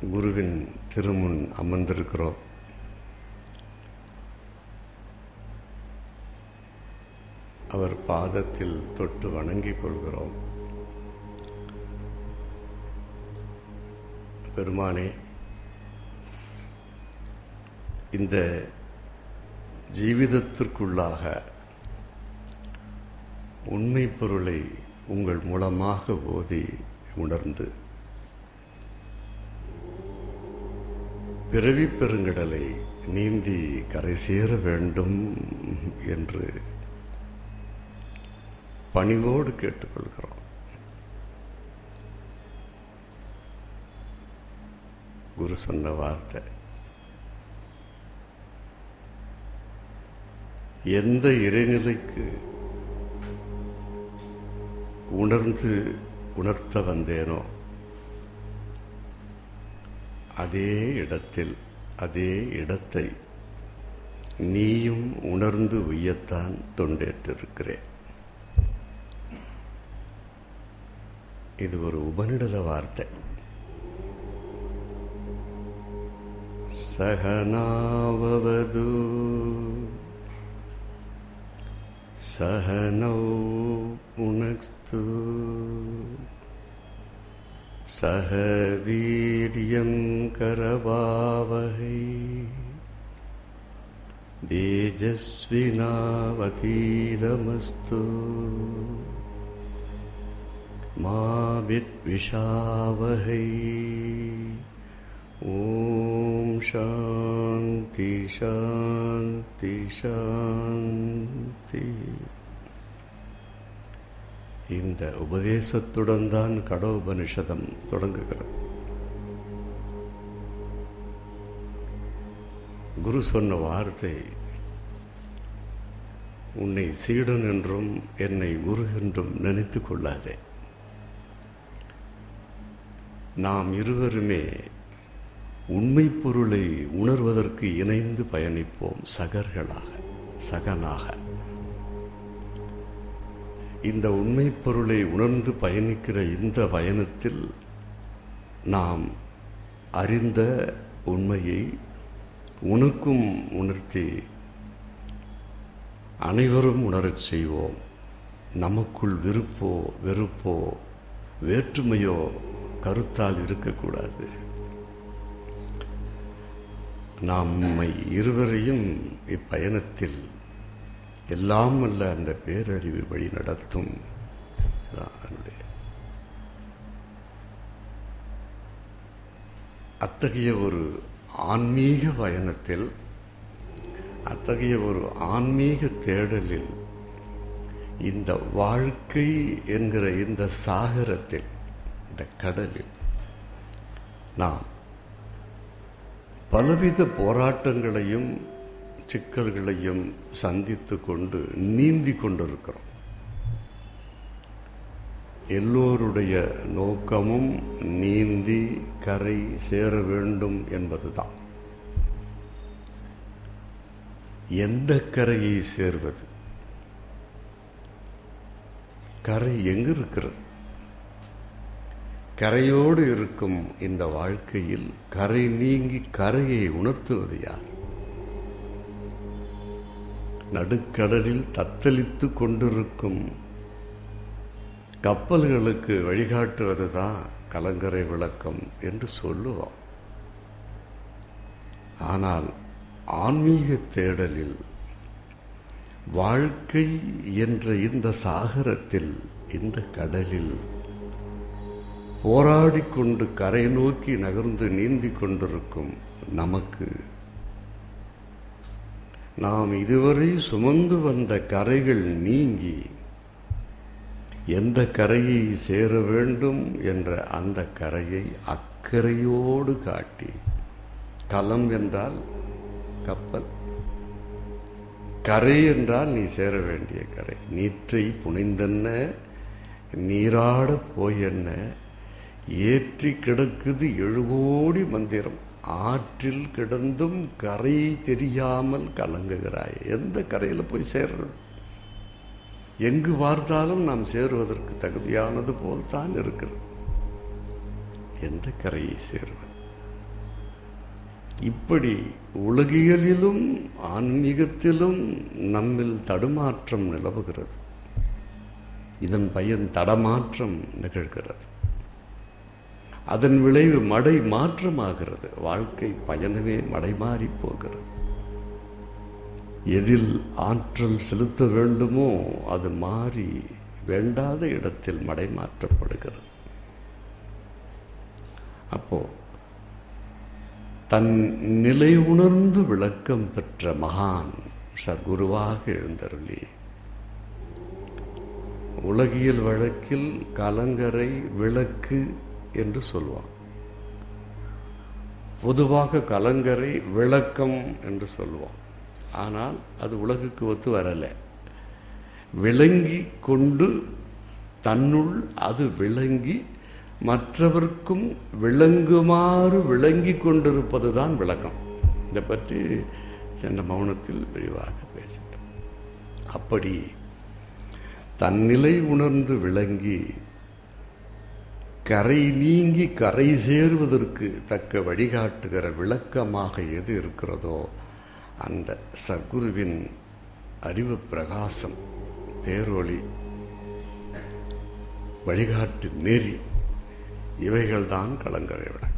குருவின் திருமுன் அமர்ந்திருக்கிறோம். அவர் பாதத்தில் தொட்டு வணங்கிக் கொள்கிறோம். பெருமானே இந்த ஜீவிதத்திற்குள்ளாக உண்மை பொருளை உங்கள் மூலமாக ஓதி உணர்ந்து பிறவி பெருங்கடலை நீந்தி கரை சேர வேண்டும் என்று பணிவோடு கேட்டுக்கொள்கிறோம். குரு சொன்ன வார்த்தை. எந்த இறைநிலைக்கு உணர்ந்து உணர்த்த வந்தேனோ அதே இடத்தில் அதே இடத்தை நீயும் உணர்ந்து உய்யத்தான் தொண்டேற்றிருக்கிறேன். இது ஒரு உபநிடத வார்த்தை. சகனாவது சகனோ உணக்ஸ்து सह वीर्यं करवावहै। तेजस्विनावतीदमस्तु मा विद्विषावहै ॐ शान्ति शान्ति शान्ति। இந்த உபதேசத்துடன் தான் கடோபனிஷதம் தொடங்குகிறது. குரு சொன்ன வார்த்தை உன்னை சீடன் என்றும் என்னை குரு என்றும் நினைத்து கொள்ளாதே. நாம் இருவருமே உண்மை பொருளை உணர்வதற்கு இணைந்து பயணிப்போம் சகர்களாக சகனாக. இந்த உண்மை பொருளை உணர்ந்து பயணிக்கிற இந்த பயணத்தில் நாம் அறிந்த உண்மையை உனக்கும் உணர்த்தி அனைவரும் உணரச் செய்வோம். நமக்குள் விருப்போ வெறுப்போ வேற்றுமையோ கருத்தால் இருக்கக்கூடாது. நம்மை இருவரையும் இப்பயணத்தில் எல்லாம் அல்ல அந்த பேரறிவு வழி நடத்தும். அதனுடைய அத்தகைய ஒரு ஆன்மீக பயணத்தில் அத்தகைய ஒரு ஆன்மீக தேடலில் இந்த வாழ்க்கை என்கிற இந்த சாகரத்தில் இந்த கடலில் நாம் பலவித போராட்டங்களையும் சிக்கல்களையும் சந்தித்து கொண்டு நீந்தி கொண்டிருக்கிறோம். எல்லோருடைய நோக்கமும் நீந்தி கரை சேர வேண்டும் என்பதுதான். எந்த கரையை சேர்வது? கரை எங்கு இருக்கிறது கரையோடு இருக்கும் இந்த வாழ்க்கையில் கரை நீங்கி கரையை உணர்த்துவது யார்? நடுக்கடலில் தத்தளித்து கொண்டிருக்கும் கப்பல்களுக்கு வழிகாட்டுவது தான் கலங்கரை விளக்கம் என்று சொல்லுவோம். ஆனால் ஆன்மீக தேடலில் வாழ்க்கை என்ற இந்த சாகரத்தில் இந்த கடலில் போராடி கொண்டு கரை நோக்கி நகர்ந்து நீந்தி கொண்டிருக்கும் நமக்கு நாம் இதுவரை சுமந்து வந்த கரைகள் நீங்கி எந்த கரையை சேர வேண்டும் என்ற அந்த கரையை அக்கறையோடு காட்டி களம் என்றால் கப்பல். கரை என்றால் நீ சேர வேண்டிய கரை. நீற்றை புனைந்தென்ன நீராட போயென்ன ஏற்றி கிடக்குது எழுகோடி மந்திரம். ஆற்றில் கிடந்தும் கரை தெரியாமல் கலங்குகிறாய். எந்த கரையில் போய் சேர்றது? எங்கு பார்த்தாலும் நாம் சேருவதற்கு தகுதியானது போல் தான் இருக்கிறது. எந்த கரையை சேருவது? இப்படி உலகியலிலும் ஆன்மீகத்திலும் நம்மில் தடுமாற்றம் நிலவுகிறது. இதன் பயன் தடமாற்றம் நிகழ்கிறது. அதன் விளைவு மடை மாற்றமாகிறது. வாழ்க்கை பயணமே மடை மாறி போகிறது. எதில் ஆற்றல் செலுத்த வேண்டுமோ அது மாறி வேண்டாத இடத்தில் மடை மாற்றப்படுகிறது. அப்போ தன் நிலை உணர்ந்து விளக்கம் பெற்ற மகான் சர்க்குருவாக எழுந்தருளி உலகியல் வழக்கில் கலங்கரை விளக்கு என்று சொல்வான். பொதுவாக கலங்கரை விளக்கம் என்று சொல்லுவோம் ஆனால் அது உலகுக்கு ஒத்து வரலை. விளங்கி கொண்டு தன்னுள் அது விளங்கி மற்றவர்க்கும் விளங்குமாறு விளங்கி கொண்டிருப்பது தான் விளக்கம். இதை பற்றி சென்ற மௌனத்தில் விரிவாக பேசிட்டோம். அப்படி தன்னிலை உணர்ந்து விளங்கி கரை நீங்கி கரை சேருவதற்கு தக்க வழிகாட்டுகிற விளக்கமாக எது இருக்கிறதோ அந்த சர்க்குருவின் அறிவு பிரகாசம் பேரொளி வழிகாட்டு நெறி இவைகள்தான் கலங்கரை விளக்கம்